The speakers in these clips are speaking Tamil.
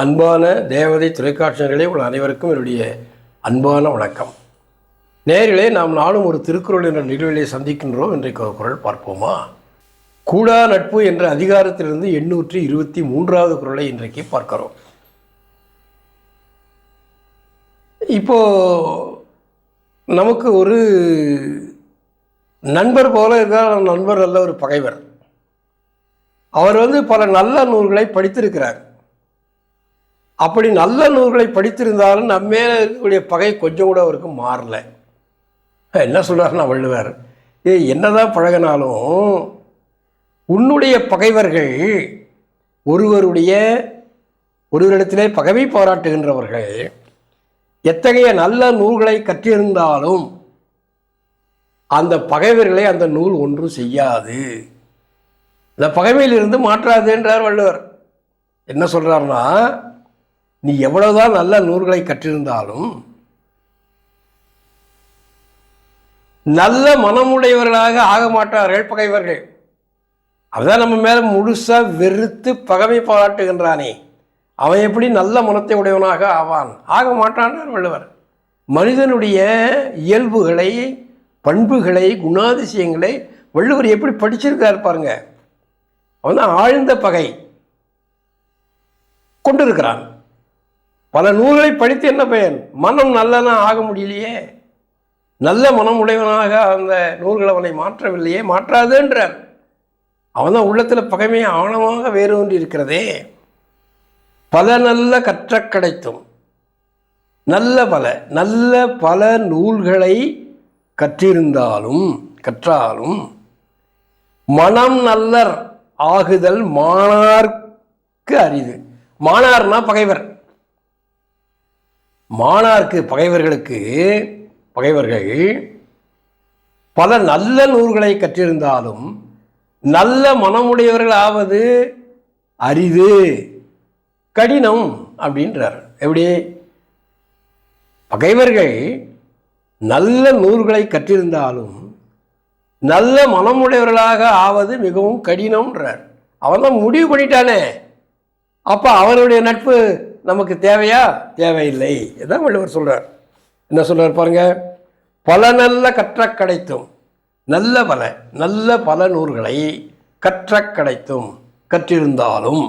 அன்பான தேவதை தொலைக்காட்சியர்களே உங்கள் அனைவருக்கும் என்னுடைய அன்பான வணக்கம். நேரிலே நாம் நாளும் ஒரு திருக்குறள் என்ற நிகழ்விலே சந்திக்கின்றோம். இன்றைக்கு ஒரு குரல் பார்ப்போமா? கூடா நட்பு என்ற அதிகாரத்திலிருந்து எண்ணூற்றி இருபத்தி மூன்றாவது குரலை இன்றைக்கு பார்க்கிறோம். இப்போ நமக்கு ஒரு நண்பர் போல இருக்கிறார். நண்பர் நல்ல ஒரு பகைவர். அவர் வந்து பல நல்ல நூல்களை படித்திருக்கிறார். அப்படி நல்ல நூல்களை படித்திருந்தாலும் நம்ம மேலே இருக்கக்கூடிய பகை கொஞ்சம் கூட அவருக்கு மாறல. என்ன சொல்கிறாருன்னா வள்ளுவர்? ஏ என்னதான் பழகினாலும் உன்னுடைய பகைவர்கள் ஒருவருடைய ஒருவரிடத்திலே பகவை பாராட்டுகின்றவர்கள். எத்தகைய நல்ல நூல்களை கற்றிருந்தாலும் அந்த பகைவர்களை அந்த நூல் ஒன்றும் செய்யாது. இந்த பகைமையிலிருந்து மாற்றாதுன்றார் வள்ளுவர். என்ன சொல்கிறாருன்னா நீ எவ்வளவுதான் நல்ல நூல்களை கற்றிருந்தாலும் நல்ல மனமுடையவர்களாக ஆக மாட்டார்கள் பகைவர்கள் அவதான் நம்ம மேலே முழுசாக வெறுத்து பகமை பாராட்டுகின்றானே. அவன் எப்படி நல்ல மனத்தை உடையவனாக ஆவான்? ஆக மாட்டான் வள்ளுவர். மனிதனுடைய இயல்புகளை பண்புகளை குணாதிசயங்களை வள்ளுவர் எப்படி படிச்சிருக்கார் பாருங்க. அவன் தான் ஆழ்ந்த பகை கொண்டிருக்கிறான். பல நூல்களை படித்து என்ன பயன்? மனம் நல்லனா ஆக முடியலையே. நல்ல மனம் உடையவனாக அந்த நூல்கள் அவனை மாற்றவில்லையே மாற்றாதுன்றார் அவன் தான் உள்ளத்தில் பகைமை ஆழமாக வேறு ஒன்று இருக்கிறதே பல நல்ல கற்ற கிடைத்தும் நல்ல பல நல்ல பல நூல்களை கற்றிருந்தாலும் கற்றாலும் மனம் நல்லர் ஆகுதல் மாணார்க்கு அரிது. மாணார்னா பகைவர். மாணார்க்கு பகைவர்களுக்கு பகைவர்கள் பல நல்ல நூல்களை கற்றிருந்தாலும் நல்ல மனமுடையவர்கள் ஆவது அரிது கடினம் அப்படின்றார் எப்படி? பகைவர்கள் நல்ல நூல்களை கற்றிருந்தாலும் நல்ல மனமுடையவர்களாக ஆவது மிகவும் கடினம்ன்றார். அவன் தான் முடிவு பண்ணிட்டானே. அப்போ அவனுடைய நட்பு நமக்கு தேவையா? தேவையில்லை. இதான் வள்ளுவர் சொல்கிறார் என்ன சொல்கிறார் பாருங்க? பல நல்ல கற்ற கிடைத்தும் நல்ல பல நல்ல பல நூல்களை கற்ற கிடைத்தும் கற்றிருந்தாலும்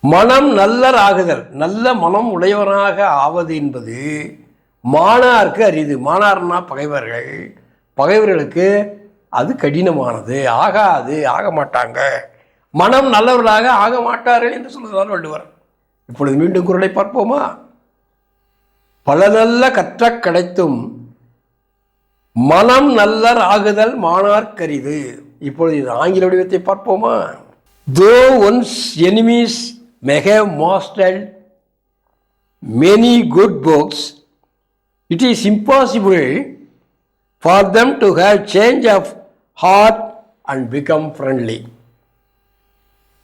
மனம் நல்லர் ஆகுதல் நல்ல மனம் உடையவனாக ஆவது என்பது மாணார்க்கு அரிது. மாணார்னா பகைவர்கள். பகைவர்களுக்கு அது கடினமானது ஆகாது ஆக மாட்டாங்க மனம் நல்லவர்களாக ஆக மாட்டார்கள் என்று சொல்வதால் வள்ளுவர். இப்பொழுது மீண்டும் குரலை பார்ப்போமா பல நல்ல கற்ற கிடைத்தும் மனம் நல்லர் ஆகுதல் மானார்கரிது இப்பொழுது இது ஆங்கில வடிவத்தை பார்ப்போமா though once enemies மெக மாஸ்டல் many good books it is impossible for them to have change of heart and become friendly